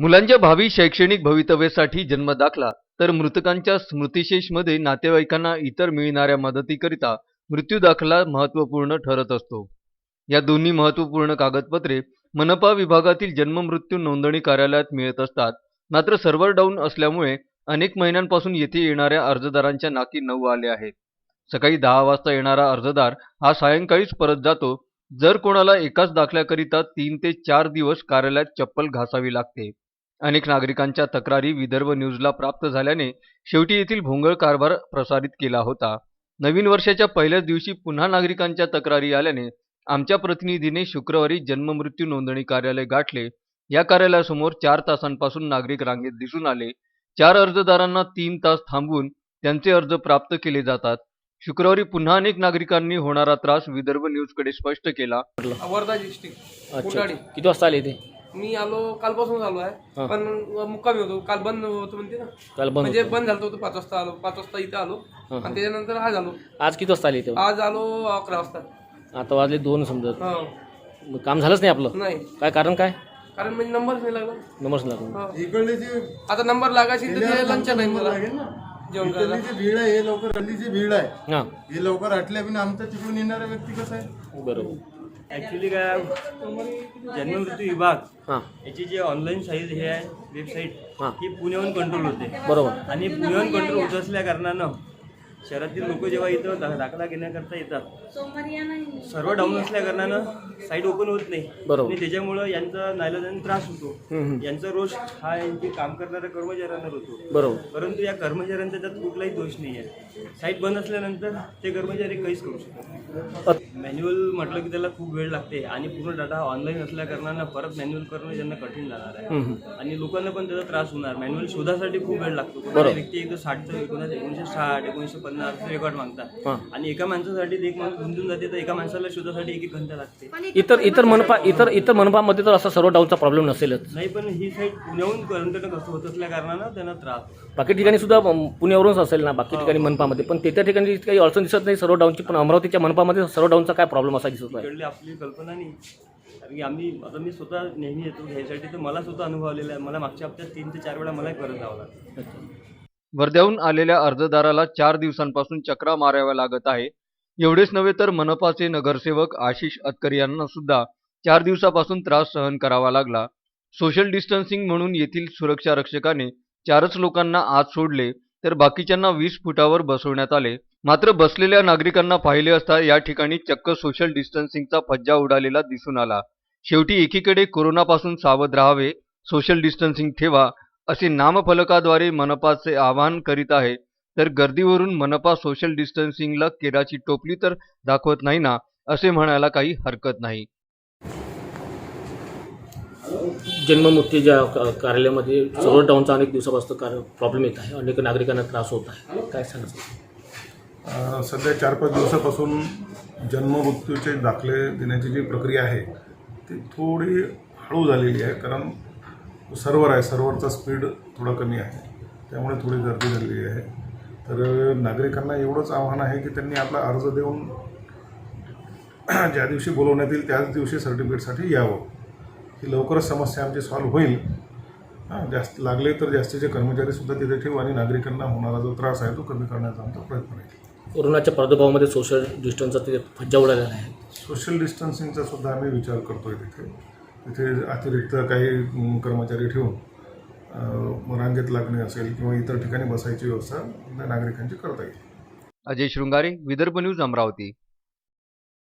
मुलांच्या भावी शैक्षणिक भवितव्यासाठी जन्म दाखला तर मृतकांच्या स्मृतिशेषमध्ये नातेवाईकांना इतर मिळणाऱ्या मदतीकरिता मृत्यू दाखला महत्त्वपूर्ण ठरत असतो. या दोन्ही महत्त्वपूर्ण कागदपत्रे मनपा विभागातील जन्म मृत्यू नोंदणी कार्यालयात मिळत असतात. मात्र सर्व्हर डाऊन असल्यामुळे अनेक महिन्यांपासून येथे येणाऱ्या अर्जदारांच्या नाकी नऊ आले आहेत. सकाळी दहा वाजता येणारा अर्जदार हा सायंकाळीच परत जातो. जर कोणाला एकाच दाखल्याकरिता तीन ते चार दिवस कार्यालयात चप्पल घासावी लागते. अनेक नागरिकांच्या तक्रारी विदर्भ न्यूजला प्राप्त झाल्याने शेवटी येथील भोंगळ कारभार प्रसारित केला होता. नवीन वर्षाच्या पहिल्याच दिवशी पुन्हा नागरिकांच्या तक्रारी आल्याने आमच्या प्रतिनिधीने शुक्रवारी जन्ममृत्यू नोंदणी कार्यालय गाठले. या कार्यालयासमोर चार तासांपासून नागरिक रांगेत दिसून आले. चार अर्जदारांना तीन तास थांबवून त्यांचे अर्ज प्राप्त केले जातात. शुक्रवारी पुन्हा अनेक नागरिकांनी होणारा त्रास विदर्भ न्यूजकडे स्पष्ट केला. वर्धा डिस्ट्रिक्ट किती वाजता आले ते? मी आलो कालपासून आलो आहे. हा. पण मुक्कामी होतो. काल बंद होतो म्हणते ना. काल बंद म्हणजे. बंद झालं होतं पाच वाजता आलो. पाच वाजता इथं आलो. आणि त्याच्यानंतर आज आलो. आज किती वाजता आले आज आलो अकरा वाजता. आता वाजले दोन समजत मग काम झालंच नाही आपलं? नाही. काय कारण काय? कारण म्हणजे नंबरच नाही लागला. नंबरच. इकडले जे आता नंबर लागायची तर लंच टाइम झाला लागेल ना जेवण करायला. इकडली जी भीड आहे हे लवकर हल्ली जी भीड आहे. हां. हे लवकर हटल्या बिना आमच्या तिकडून येणारा व्यक्ती कसा आहे? बरोबर. ॲक्च्युली काय जन्ममृत्यू विभाग हां. याची जे ऑनलाईन साईज हे आहे वेबसाईट हां. ही पुण्याहून कंट्रोल होते. बरोबर. आणि पुण्याहून कंट्रोल होत असल्या कारणानं शहरातील लोक जेव्हा इथं दा- दाखला घेण्याकरता येतात सर्व डाऊन असल्या कारणानं साईट ओपन होत नाही. बरोबर. आणि त्याच्यामुळं यांचा नाईलाजाने त्रास होतो. हम्म, हम्म. यांचा रोष हा यांचे काम करणाऱ्या कर्मचाऱ्यांवर होतो. बरोबर. परंतु या कर्मचाऱ्यांचा त्यात कुठलाही दोष नाही आहे. साईट बंद असल्यानंतर ते कर्मचारी काहीच करू शकत अ- मॅन्युअल म्हटलं की त्याला खूप वेळ लागते आणि पूर्ण डाटा ऑनलाईन असल्या कारणानं परत मॅन्युअल करणं त्यांना कठीण जाणार आहे. हम्म. आणि लोकांना पण त्याचा त्रास होणार. मॅन्युअल शोधासाठी खूप वेळ लागतो. व्यक्ती एकदम साठचं एकोणीसशे एकोणीसशे साठ एकोणीसशे पन्नास रेकॉर्ड मागतात. हां. आणि एका माणसासाठी एक माणूस गुंतून जाते तर एका माणसाला शोधासाठी एक एक घंटा लागते. इतर इतर मनपा इतर इतर मनपामध्ये तर असा सर्व डाऊनचा प्रॉब्लेम नसेलच. नाही पण ही साईट पुण्याहून कसं होत असल्या कारणानं त्यांना त्रास होतो. बाकी ठिकाणी सुद्धा अम, पुण्यावरूनच असेल ना बाकी ठिकाणी मनपामध्ये. पण ते त्या ठिकाणी काही अडचण दिसत नाही सर्व डाऊनची पण अमरावतीच्या मनपामध्ये सर्व डाऊनचा काय प्रॉब्लेम असा दिसत आहे इकडली आपली कल्पना नाही. कारण की आम्ही आता मी स्वतः नेहमी येतो घ्यायसाठी तर मला स्वतः अनुभव आलेला आहे. मला मागच्या हप्त्यात तीन ते चार वेळा मला परत जावं लागतं. वर्ध्याहून आलेल्या अर्जदाराला चार दिवसांपासून चक्रा माराव्या लागत आहे. एवढेच नव्हे तर मनपाचे नगरसेवक आशिष अतकर यांना सुद्धा चार दिवसापासून त्रास सहन करावा लागला. सोशल डिस्टन्सिंग म्हणून येथील सुरक्षा रक्षकाने चारच लोकांना आत सोडले तर बाकीच्यांना वीस फुटावर बसवण्यात आले. मात्र बसलेल्या नागरिकांना पाहिले असता या ठिकाणी चक्क सोशल डिस्टन्सिंगचा फज्जा उडालेला दिसून आला. शेवटी एकीकडे कोरोनापासून सावध राहावे सोशल डिस्टन्सिंग ठेवा असे नामफलकाद्वारे मनपाचे आवाहन करीत आहे. तर गर्दीवरून मनपा सोशल डिस्टन्सिंगला केराची टोपली तर दाखवत नाही ना असे म्हणायला काही हरकत नाही. जन्ममृत्यूच्या क- कार्यालयामध्ये सर्व डाऊनचा अनेक दिवसापासून कार्य प्रॉब्लेम येत आहे. अनेक नागरिकांना त्रास होत आहे. काय सांगायचं अ, सध्या चार पाच दिवसापासून जन्ममृत्यूचे दाखले देण्याची जी प्रक्रिया आहे ती थोडी हळू झालेली आहे. कारण सर्व्हर आहे सर्व्हरचा स्पीड थोडा कमी आहे. त्यामुळे थोडी गर्दी झालेली आहे. तर नागरिकांना एवढंच आव्हान आहे की त्यांनी आपला अर्ज देऊन ज्या दिवशी बोलवण्यात येईल त्याच दिवशी सर्टिफिकेटसाठी यावं. ही लवकरच समस्या आमची सॉल्व्ह होईल. हां जास्त लागले तर जास्तीचे कर्मचारीसुद्धा तिथे ठेवू आणि नागरिकांना होणारा जो त्रास आहे तो कमी करण्याचा आमचा प्रयत्न राहील कोरोनाच्या प्रादुर्भावामध्ये सोशल डिस्टन्सचा ते फज्जा उडालेला आहे. सोशल डिस्टन्सिंगचा सुद्धा आम्ही विचार करतोय तिथे. तिथे अतिरिक्त काही कर्मचारी ठेवून रांगेत लागणे असेल किंवा इतर ठिकाणी बसायची व्यवस्था नागरिकांची करता येईल. अजय शृंगारे विदर्भ न्यूज अमरावती.